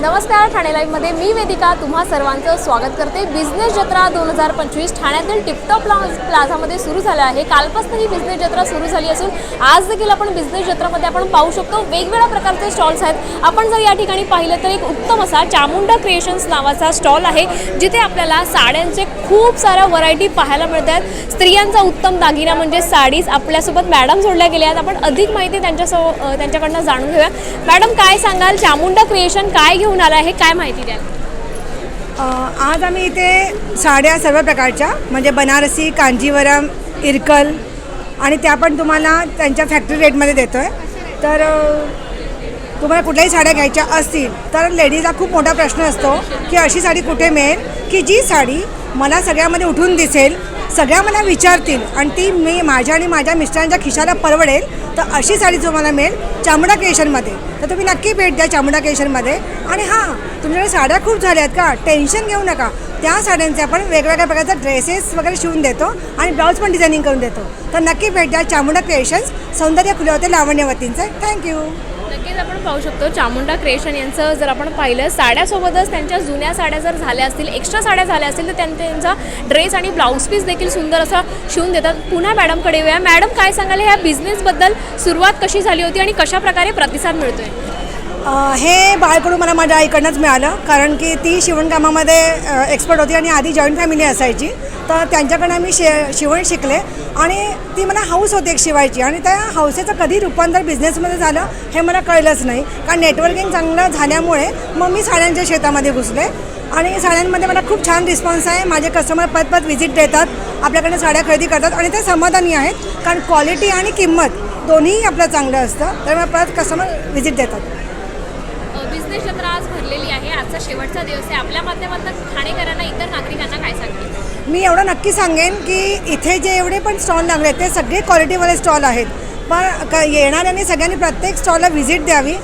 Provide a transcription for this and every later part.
नमस्कार ठाणे लाईव्हमध्ये मी वेदिका. तुम्हा सर्वांचं स्वागत करते. बिझनेस जत्रा दोन हजार पंचवीस ठाण्यातील टिपटॉप प्ला प्लाझामध्ये सुरू झालं आहे. कालपासून ही बिझनेस जत्रा सुरू झाली असून आज देखील आपण बिझनेस जत्रामध्ये आपण पाहू शकतो. वेगवेगळ्या प्रकारचे स्टॉल्स आहेत. आपण जर या ठिकाणी पाहिलं तर एक उत्तम असा चामुंडा क्रिएशन्स नावाचा स्टॉल आहे जिथे आपल्याला साड्यांचे खूप साऱ्या व्हरायटी पाहायला मिळतात स्त्रियांचा उत्तम दागिना म्हणजे साडीज आपल्यासोबत मॅडम जोडल्या गेल्या आहेत. आपण अधिक माहिती त्यांच्यासो त्यांच्याकडनं जाणून घेऊया. मॅडम काय सांगाल? चामुंडा क्रिएशन काय घेऊ घेऊन आला आहे? काय माहिती द्याल? आज आम्ही इथे साड्या सर्व प्रकारच्या म्हणजे बनारसी कांजीवरम इरकल आणि त्या पण तुम्हाला त्यांच्या फॅक्टरी रेटमध्ये देतो आहे तर तुम्हाला कुठल्याही साड्या घ्यायच्या असतील तर लेडीजला खूप मोठा प्रश्न असतो की अशी साडी कुठे मिळेल? की जी साडी मला सगळ्यामध्ये उठून दिसेल सगळ्या मला विचारतील आणि ती मी माझ्या आणि माझ्या मिस्टरांच्या खिशाला परवडेल तर अशी साडी तुम्हाला मिळेल चामुंडा क्रिएशनमध्ये तर तुम्ही नक्की भेट द्या चामुंडा क्रिएशनमध्ये आणि हां तुमच्याकडे साड्या खूप झाल्या आहेत का? टेन्शन घेऊ नका. त्या साड्यांचे आपण वेगवेगळ्या प्रकारचे ड्रेसेस वगैरे शिवून देतो आणि ब्लाऊज पण डिझायनिंग करून देतो. तर नक्की भेट द्या चामुंडा क्रिएशन्स सौंदर्य खुले होते लावण्यवतींचे थँक्यू नक्कीच आपण पाहू शकतो चामुंडा क्रिएशन यांचं जर आपण पाहिलं साड्यासोबतच त्यांच्या जुन्या साड्या जर झाल्या असतील एक्स्ट्रा साड्या झाल्या असतील तर त्यांचा ड्रेस आणि ब्लाऊज पीस देखील सुंदर असा शिवून देतात. पुन्हा मॅडमकडे येऊया. मॅडम काय सांगाल? ह्या बिझनेसबद्दल सुरुवात कशी झाली होती आणि कशा प्रकारे प्रतिसाद मिळतोय? आहे हे बाळकडून मला माझ्या आईकडनंच मिळालं कारण की ती शिवणकामामध्ये एक्सपर्ट होती आणि आधी जॉईंट फॅमिली असायची. तर त्यांच्याकडनं मी शे शिवण शिकले आणि ती मला हाऊस होती एक शिवायची आणि त्या हाऊसेचं कधी रूपांतर बिझनेसमध्ये झालं हे मला कळलंच नाही. कारण नेटवर्किंग चांगलं झाल्यामुळे मग मी साड्यांच्या शेतामध्ये घुसले आणि साड्यांमध्ये मला खूप छान रिस्पॉन्स आहे. माझे कस्टमर पत पत व्हिजिट देतात आपल्याकडे साड्या खरेदी करतात आणि ते समाधानी आहेत. कारण क्वालिटी आणि किंमत दोन्हीही आपलं चांगलं असतं त्यामुळे परत कस्टमर व्हिजिट देतात. बिझनेस जत्रा आज भरलेली आहे. आजचा शेवटचा दिवस आहे. आपल्या माध्यमातून ठाणेकरांना इतर नागरिकांना काय सांगेल मी एवढं नक्की सांगेन की इथे जे एवढे पण स्टॉल लागले ते सगळे क्वालिटीवाले स्टॉल आहेत. पण क येणाऱ्यांनी सगळ्यांनी प्रत्येक स्टॉलला व्हिजिट द्यावी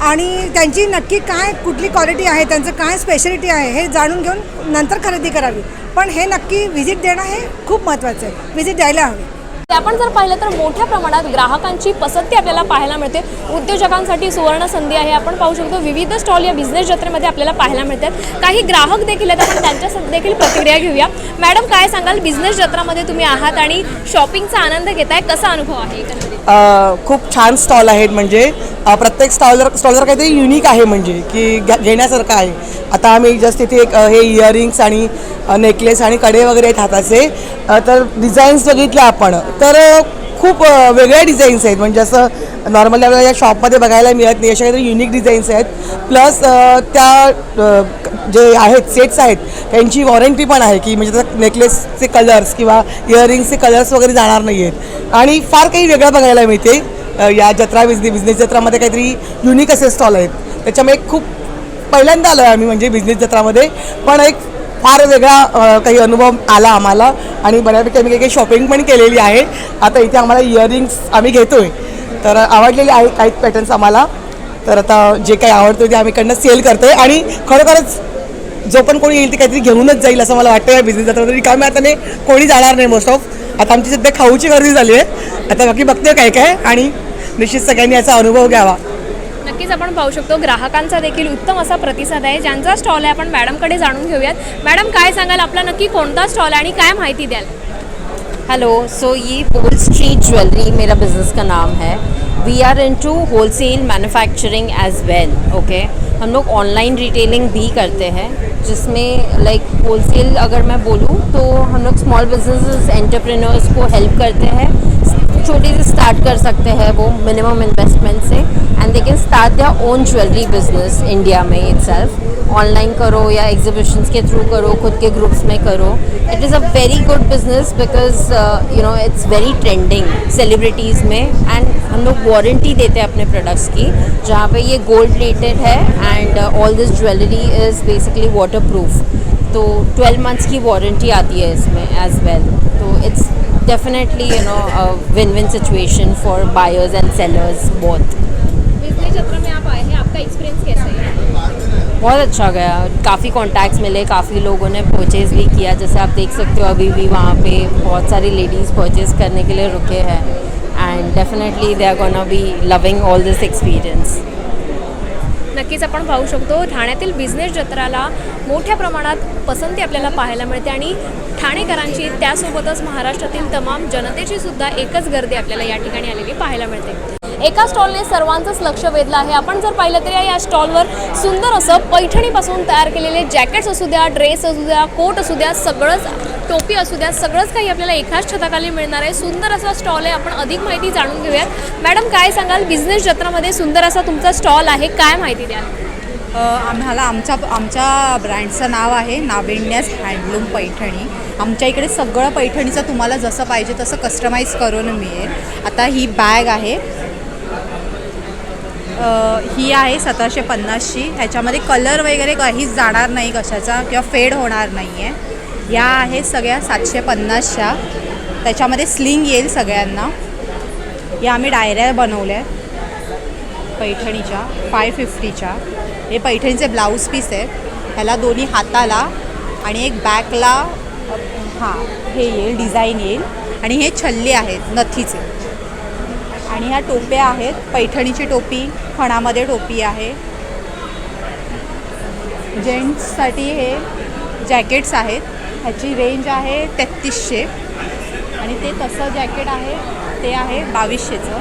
आणि त्यांची नक्की काय कुठली क्वालिटी आहे त्यांचं काय स्पेशालिटी आहे हे जाणून घेऊन नंतर खरेदी करावी. पण हे नक्की व्हिजिट देणं हे खूप महत्त्वाचं आहे. व्हिजिट द्यायला हवी. आपण जर पाहिलं तर मोठ्या प्रमाणात ग्राहकांची पसंती आपल्याला पाहायला मिळते. उद्योजकांसाठी सुवर्ण संधी आहे. आपण पाहू शकतो विविध स्टॉल या बिझनेस जत्रेमध्ये आपल्याला पाहायला मिळतात. काही ग्राहक देखील आहेत. आपण त्यांच्या देखील प्रतिक्रिया घेऊया. मॅडम काय सांगाल? बिझनेस जत्रामध्ये तुम्ही आहात आणि शॉपिंगचा आनंद घेताय. कसा अनुभव आहे? एकंदरीत खूप छान स्टॉल आहेत. म्हणजे प्रत्येक स्टॉलर स्टॉलवर काहीतरी युनिक आहे म्हणजे की घ्या- घेण्यासारखं आहे. आता आम्ही जस्ट इथे एक हे इयरिंग्स आणि नेकलेस आणि कडे वगैरे आहेत हाताचे. तर डिझाईन्स बघितल्या आपण. तर खूप वेगळ्या डिझाईन्स आहेत. म्हणजे असं नॉर्मली आपल्याला या शॉपमध्ये बघायला मिळत नाही. अशा काहीतरी युनिक डिझाईन्स आहेत. प्लस त्या जे आहेत सेट्स आहेत त्यांची वॉरंटी पण आहे की म्हणजे त्या नेकलेसचे कलर्स किंवा इयरिंग्सचे कलर्स वगैरे जाणार नाही आहेत आणि फार काही वेगळं बघायला मिळते. या जत्रा बिझनेस बिझनेस जत्रामध्ये काहीतरी युनिक असे स्टॉल आहेत. त्याच्यामुळे खूप पहिल्यांदा आलो आहे आम्ही म्हणजे बिझनेस जत्रामध्ये. पण एक फार वेगळा काही अनुभव आला आम्हाला. आणि बऱ्यापैकी आम्ही काही काही शॉपिंग पण केलेली आहे. आता इथे आम्हाला इयरिंग्स आम्ही घेतोय. तर आवडलेले आहेत काही पॅटर्न्स आम्हाला. तर आता जे काही आवडतं ते आम्ही कडनं सेल करतोय. आणि खरोखरच जो पण कोणी येईल ते काहीतरी घेऊनच जाईल असं मला वाटतं या बिझनेस जत्रा तरी कामी आता नाही कोणी जाणार नाही मोस्ट ऑफ आता आमची सध्या खाऊची गर्दी झाली आहे. आता बाकी बघते काय काय आणि निश्चित सगळ्यांनी याचा अनुभव घ्यावा. नक्कीच आपण पाहू शकतो ग्राहकांचा देखील उत्तम असा प्रतिसाद आहे. ज्यांचा स्टॉल आहे आपण मॅडमकडे जाणून घेऊयात. मॅडम काय सांगाल? आपला नक्की कोणता स्टॉल आहे आणि काय माहिती द्याल? हेलो सो ये बोल स्ट्रीट ज्वेलरी मेरा बिज़नेस का नाम है. We are into wholesale manufacturing as as well okay हम लोग ऑनलाइन रिटेलिंग भी करते हैं जिसमें लाइक like, होलसेल अगर मैं बोलूँ तो हम लोग स्मॉल बिजनेस एंटरप्रेन्योर्स को हेल्प करते हैं छोटे से स्टार्ट कर सकते हैं वो minimum investment say and they can start their own jewellery business India में इट्सेल्फ ऑनलाइन करो या एग्जीबिशंस के थ्रू करो, खुद के ग्रुप्स में करो. It is a very good business because you know it's very trending celebrities में एंड हम लोग वारंटी देते हैं अपने प्रोडक्ट्स की, जहाँ पे ये गोल्ड रेटेड है and all this jewellery is basically waterproof तो 12 मंथ्स की वारंटी आती है इसमें एज वेल तो it's definitely you know win win situation for buyers and sellers both business जत्रा में आप आए हैं आपका एक्सपीरियंस कैसा है? बहुत अच्छा गया। काफ़ी कॉन्टैक्ट्स मिले काफ़ी लोगों ने परचेज़ भी किया। जैसे आप देख सकते हो अभी भी वहाँ पे बहुत सारी लेडीज़ परचेज़ करने के लिए रुके हैं। And definitely they are gonna be loving all this experience नक्कीच आपण पाहू शकतो ठाण्यातील बिझनेस जत्राला मोठ्या प्रमाणात पसंती आपल्याला पाहायला मिळते आणि ठाणेकरांची त्यासोबतच महाराष्ट्रातील तमाम जनतेची सुद्धा एकच गर्दी आपल्याला या ठिकाणी आलेली पाहायला मिळते. एका स्टॉलने सर्वांचंच लक्ष वेधलं आहे. आपण जर पाहिलं तर या- या स्टॉलवर सुंदर असं पैठणीपासून तयार केलेले जॅकेट्स असू द्या ड्रेस असू द्या कोट असू द्या सगळंच टोपी असू द्या सगळंच काही आपल्याला एकाच छताखाली मिळणार आहे. सुंदर असा स्टॉल आहे. आपण अधिक माहिती जाणून घेऊयात. मॅडम काय सांगाल? बिझनेस जत्रामध्ये सुंदर असा तुमचा स्टॉल आहे. काय माहिती द्याल? आम्हाला आमच्या आमच्या ब्रँडचं नाव आहे नाविन्यास हँडलूम पैठणी. आमच्या इकडे सगळं पैठणीचं तुम्हाला जसं पाहिजे तसं कस्टमाइज करून मिळेल. आता ही बॅग आहे. ही आहे सतराशे पन्नासची. ह्याच्यामध्ये कलर वगैरे काहीच जाणार नाही कशाचा किंवा फेड होणार नाही आहे या आहे सगळ्या सातशे पन्नासच्या. त्याच्यामध्ये स्लिंग येईल सगळ्यांना. या आम्ही डायऱ्या बनवल्या पैठणीच्या फाय फिफ्टीच्या हे पैठणीचे ब्लाऊज पीस आहेत. ह्याला दोन्ही हाताला आणि एक बॅकला हां हे येईल डिझाईन येईल. आणि हे छल्ले आहेत नथीचे. आणि ह्या टोप्या आहेत पैठणीची टोपी फणामध्ये टोपी आहे. जेंट्ससाठी हे जॅकेट्स आहेत. ह्याची रेंज आहे तेहतीसशे. आणि ते तसं जॅकेट आहे ते आहे बावीसशेचं.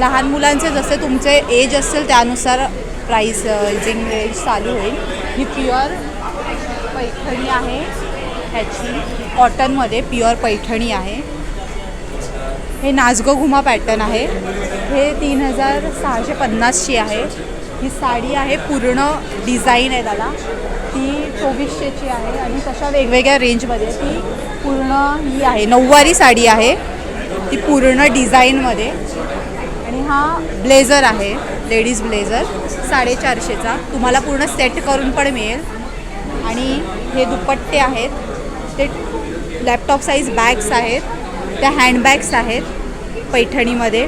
लहान मुलांचे जसे तुमचे एज असेल त्यानुसार प्राईस जिंग रेंज चालू होईल. ही प्युअर पैठणी आहे. ह्याची कॉटनमध्ये प्युअर पैठणी आहे. हे नाजगो घुमा पॅटर्न आहे. हे तीन हजार सहाशे पन्नासची आहे. ही साडी आहे पूर्ण डिझाईन आहे त्याला. ती चोवीसशेची आहे आणि तशा वेगवेगळ्या रेंजमध्ये ती पूर्ण ही आहे. नऊवारी साडी आहे. ती पूर्ण डिझाईनमध्ये आणि हा ब्लेझर आहे. लेडीज ब्लेझर साडेचारशेचा. तुम्हाला पूर्ण सेट करून पण मिळेल. आणि हे दुपट्टे आहेत. ते लॅपटॉप साईज बॅग्स आहेत. त्या हँडबॅग्स आहेत पैठणीमध्ये.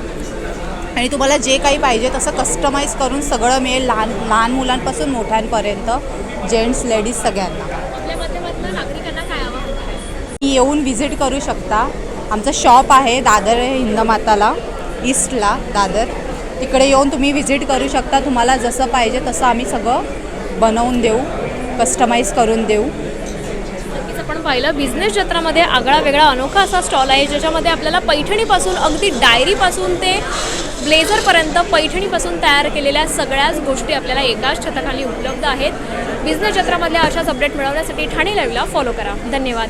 आणि तुम्हाला जे काही पाहिजे तसं कस्टमाइज करून सगळं मिळेल लहान लहान मुलांपासून मोठ्यांपर्यंत. जेंट्स लेडीज सगळ्यांना. काय तुम्ही येऊन व्हिजिट करू शकता. आमचं शॉप आहे दादर हिंदमाताला ईस्टला दादर. तिकडे येऊन तुम्ही व्हिजिट करू शकता. तुम्हाला जसं पाहिजे तसं आम्ही सगळं बनवून देऊ कस्टमाइज करून देऊ. नक्कीच आपण पाहिलं बिझनेस जत्रामध्ये आगळा वेगळा अनोखा असा स्टॉल आहे ज्याच्यामध्ये आपल्याला पैठणीपासून अगदी डायरीपासून ते ब्लेझरपर्यंत पैठणीपासून तयार केलेल्या सगळ्याच गोष्टी आपल्याला एकाच छताखाली उपलब्ध आहेत. बिझनेस जत्रामधल्या अशाच अपडेट मिळवण्यासाठी ठाणे लाईव्हला फॉलो करा. धन्यवाद.